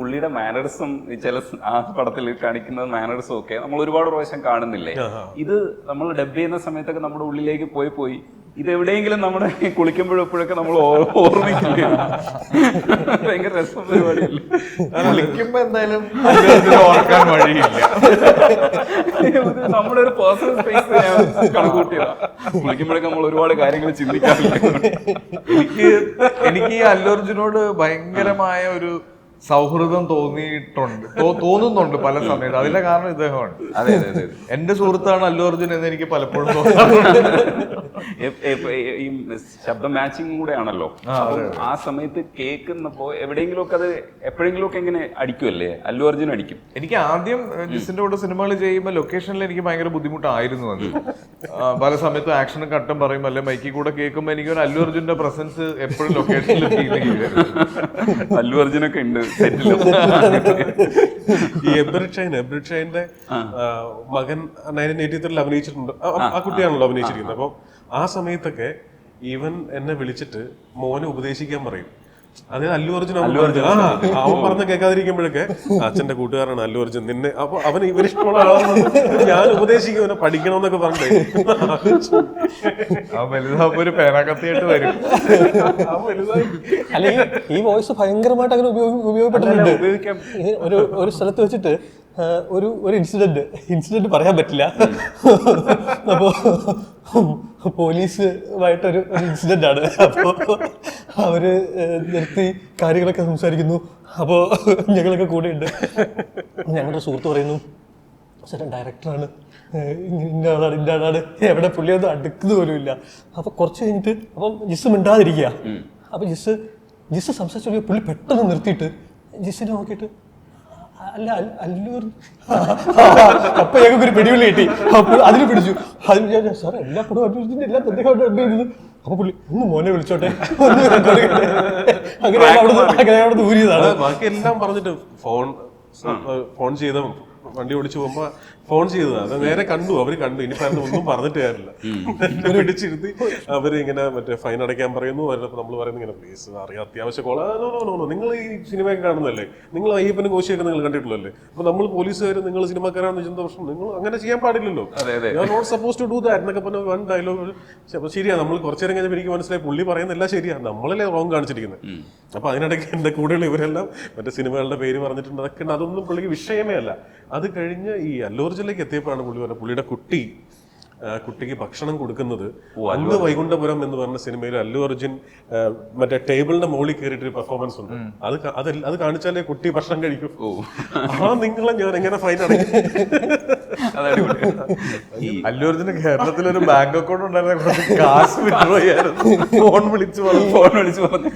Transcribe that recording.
പുള്ളിയുടെ മാനറിസം ചില ആ പടത്തിൽ കാണിക്കുന്ന മാനറിസം ഒക്കെ നമ്മൾ ഒരുപാട് പ്രാവശ്യം കാണുന്നില്ലേ? ഇത് നമ്മൾ ഡബ് ചെയ്യുന്ന സമയത്തൊക്കെ നമ്മുടെ ഉള്ളിലേക്ക് പോയി പോയി. ഇത് എവിടെയെങ്കിലും നമ്മുടെ കുളിക്കുമ്പോഴും എപ്പോഴൊക്കെ നമ്മൾ ഓർമ്മിക്കില്ല? ഭയങ്കര രസം പരിപാടിയല്ലേ? എന്തായാലും ഓർക്കാൻ വഴിയില്ല. നമ്മുടെ ഒരു പേഴ്സണൽ സ്പേസ് കണക്കൂട്ടിയതാ. കുളിക്കുമ്പോഴൊക്കെ നമ്മൾ ഒരുപാട് കാര്യങ്ങൾ ചിന്തിക്കാറില്ല? എനിക്ക് എനിക്ക് ഈ അല്ലു ഭയങ്കരമായ ഒരു സൗഹൃദം തോന്നിയിട്ടുണ്ട്. തോന്നുന്നുണ്ട് പല സമയത്ത്. അതിന്റെ കാരണം ഇദ്ദേഹമാണ്. അതെ അതെ അതെ എന്റെ സുഹൃത്താണ് അല്ലു അർജുൻ എന്ന് എനിക്ക് പലപ്പോഴും ഈ ശബ്ദ മാച്ചിങ് കൂടെ ആണല്ലോ ആ സമയത്ത് കേൾക്കുന്നപ്പോ എവിടെയെങ്കിലും ഒക്കെ അത് എപ്പോഴെങ്കിലും ഒക്കെ ഇങ്ങനെ അടിക്കുമല്ലേ അല്ലു അർജുൻ അടിക്കും. എനിക്ക് ആദ്യം ജിസിന്റെ കൂടെ സിനിമകൾ ചെയ്യുമ്പോൾ ലൊക്കേഷനിൽ എനിക്ക് ഭയങ്കര ബുദ്ധിമുട്ടായിരുന്നു അത്. പല സമയത്തും ആക്ഷനും കട്ടും പറയും അല്ലെ മൈക്കിൽ കൂടെ കേൾക്കുമ്പോൾ എനിക്ക് ഒരു അല്ലു അർജുന്റെ പ്രസൻസ് എപ്പോഴും ലൊക്കേഷനിൽ അല്ലു അർജുനൊക്കെ ഉണ്ട്. ഈ എബ്രിഡ് എബ്രിഷൈന്റെ മകൻ നയന്റീൻ എയ്റ്റി ത്രീയിൽ അഭിനയിച്ചിട്ടുണ്ട്. ആ കുട്ടിയാണല്ലോ അഭിനയിച്ചിരിക്കുന്നത്. അപ്പോൾ ആ സമയത്തൊക്കെ ഇവൻ എന്നെ വിളിച്ചിട്ട് മോനെ ഉപദേശിക്കാൻ പറയും. അതായത് അല്ലു അർജുൻ അവൻ പറഞ്ഞു, ആ അവൻ പറഞ്ഞ കേൾക്കാതിരിക്കുമ്പോഴൊക്കെ അച്ഛന്റെ കൂട്ടുകാരാണ് അല്ലു അർജുൻ. നിന്നെ അപ്പൊ അവൻ ഇവരിഷ്ടമുള്ള ആളാണെന്ന് ഞാൻ ഉപദേശിക്കും അവനെ പഠിക്കണമെന്നൊക്കെ പറഞ്ഞേ ഒരു പേനാക്കത്തിയായിട്ട് വരും. അല്ലെങ്കിൽ ഈ വോയിസ് ഭയങ്കരമായിട്ട് അങ്ങനെ ഉപയോഗ- ഉപയോഗപ്പെട്ടിട്ടുണ്ട് ഒരു ഒരു സ്ഥലത്ത് വെച്ചിട്ട് ഒരു ഒരു ഇൻസിഡന്റ്. ഇൻസിഡന്റ് പറയാൻ പറ്റില്ല. അപ്പോ പോലീസുമായിട്ടൊരു ഒരു ഇൻസിഡന്റ് ആണ് അപ്പോൾ അവർ നിർത്തി കാര്യങ്ങളൊക്കെ സംസാരിക്കുന്നു. അപ്പോൾ ഞങ്ങളൊക്കെ കൂടെ ഉണ്ട് ഞങ്ങളുടെ സുഹൃത്ത് പറയുന്നു ചേട്ടൻ ഡയറക്ടറാണ് ഇന്ന ആളാണ് ഇന്ന ആളാണ്. എവിടെ പുള്ളിയൊന്നും അടുക്കുന്നത് പോലും ഇല്ല. അപ്പൊ കുറച്ച് കഴിഞ്ഞിട്ട് അപ്പം ജിസ് മിണ്ടാതിരിക്കുക. അപ്പൊ ജിസ് ജിസ് സംസാരിച്ചു പുള്ളി പെട്ടെന്ന് നിർത്തിയിട്ട് ജിസിനെ നോക്കിയിട്ട് അല്ല അല്ല- അല്ലൂർ. അപ്പൊ ഞങ്ങൾക്ക് ഒരു പിടിവിളി കിട്ടി. അപ്പോൾ അതിന് പിടിച്ചു. അതിന് ഞാൻ സാർ എല്ലാ പടവും എല്ലാം ചെയ്തത് അപ്പൊ പുള്ളി ഒന്ന് മോനെ വിളിച്ചോട്ടെ. അങ്ങനെ അവിടെ അങ്ങനെ അവിടെ ഊരിയതാണ്. ബാക്കി എല്ലാം പറഞ്ഞിട്ട് ഫോൺ ഫോൺ ചെയ്ത വണ്ടി ഓടിച്ചു പോകുമ്പോ ഫോൺ ചെയ്തതാ. അത് നേരെ കണ്ടു. അവർ കണ്ടു. ഇനി പറഞ്ഞു ഒന്നും പറഞ്ഞിട്ട് കാര്യമില്ല. പിടിച്ചിരുത്തി അവർ ഇങ്ങനെ മറ്റേ ഫൈൻ അടയ്ക്കാൻ പറയുന്നു. അവരുടെ നമ്മൾ പറയുന്നത് ഇങ്ങനെ പ്ലീസ് അറിയാം. അത്യാവശ്യം കോള നിങ്ങൾ ഈ സിനിമയൊക്കെ കാണുന്നല്ലേ നിങ്ങൾ അയ്യപ്പനും കോശിയൊക്കെ നിങ്ങൾ കണ്ടിട്ടുള്ളല്ലേ അപ്പൊ നമ്മൾ പോലീസുകാർ നിങ്ങൾ സിനിമക്കാരാണെന്ന് ചിന്ത പ്രശ്നം? നിങ്ങൾ അങ്ങനെ ചെയ്യാൻ പാടില്ലല്ലോ. അതെ, അതെ. Not suppose to do that എന്നൊക്കെ പറഞ്ഞ വൺ ഡയലോഗ് ശരിയാ. നമ്മൾ കുറച്ചു നേരം കഴിഞ്ഞപ്പോൾ എനിക്ക് മനസ്സിലായി പുള്ളി പറയുന്നില്ല ശരിയാ. നമ്മളല്ലേ റോങ് കാണിച്ചിരിക്കുന്നത്. അപ്പൊ അതിനിടയ്ക്ക് എന്റെ കൂടെയുള്ള ഇവരെല്ലാം മറ്റേ സിനിമകളുടെ പേര് പറഞ്ഞിട്ടുണ്ട്. അതൊക്കെ. അതൊന്നും പുള്ളിക്ക് വിഷയമേ അല്ല. അത് കഴിഞ്ഞ് ഈ അല്ലൂർജിലേക്ക് എത്തിയപ്പോഴാണ് പുള്ളി പറഞ്ഞത് പുള്ളിയുടെ കുട്ടി കുട്ടിക്ക് ഭക്ഷണം കൊടുക്കുന്നത് അന്ന് വൈകുണ്ഠപുരം എന്ന് പറഞ്ഞ സിനിമയിൽ അല്ലു അർജുൻ മറ്റേ ടേബിളിന്റെ മുകളിൽ കയറിയിട്ട് പെർഫോമൻസ് ഉണ്ട്. അത് അത് അത് കാണിച്ചാലേ കുട്ടി ഭക്ഷണം കഴിക്കും. ആ നിങ്ങളെ ഞാൻ എങ്ങനെ ഫൈൻ അടയ്ക്കും അല്ലു അർജുന് കേരളത്തിൽ ഒരു ബാങ്ക് അക്കൗണ്ട് ഉണ്ടായിരുന്ന കാശ് വിഡ്രോ ചെയ്യായിരുന്നു ഫോൺ വിളിച്ചു പറഞ്ഞു ഫോൺ വിളിച്ചു പറഞ്ഞു.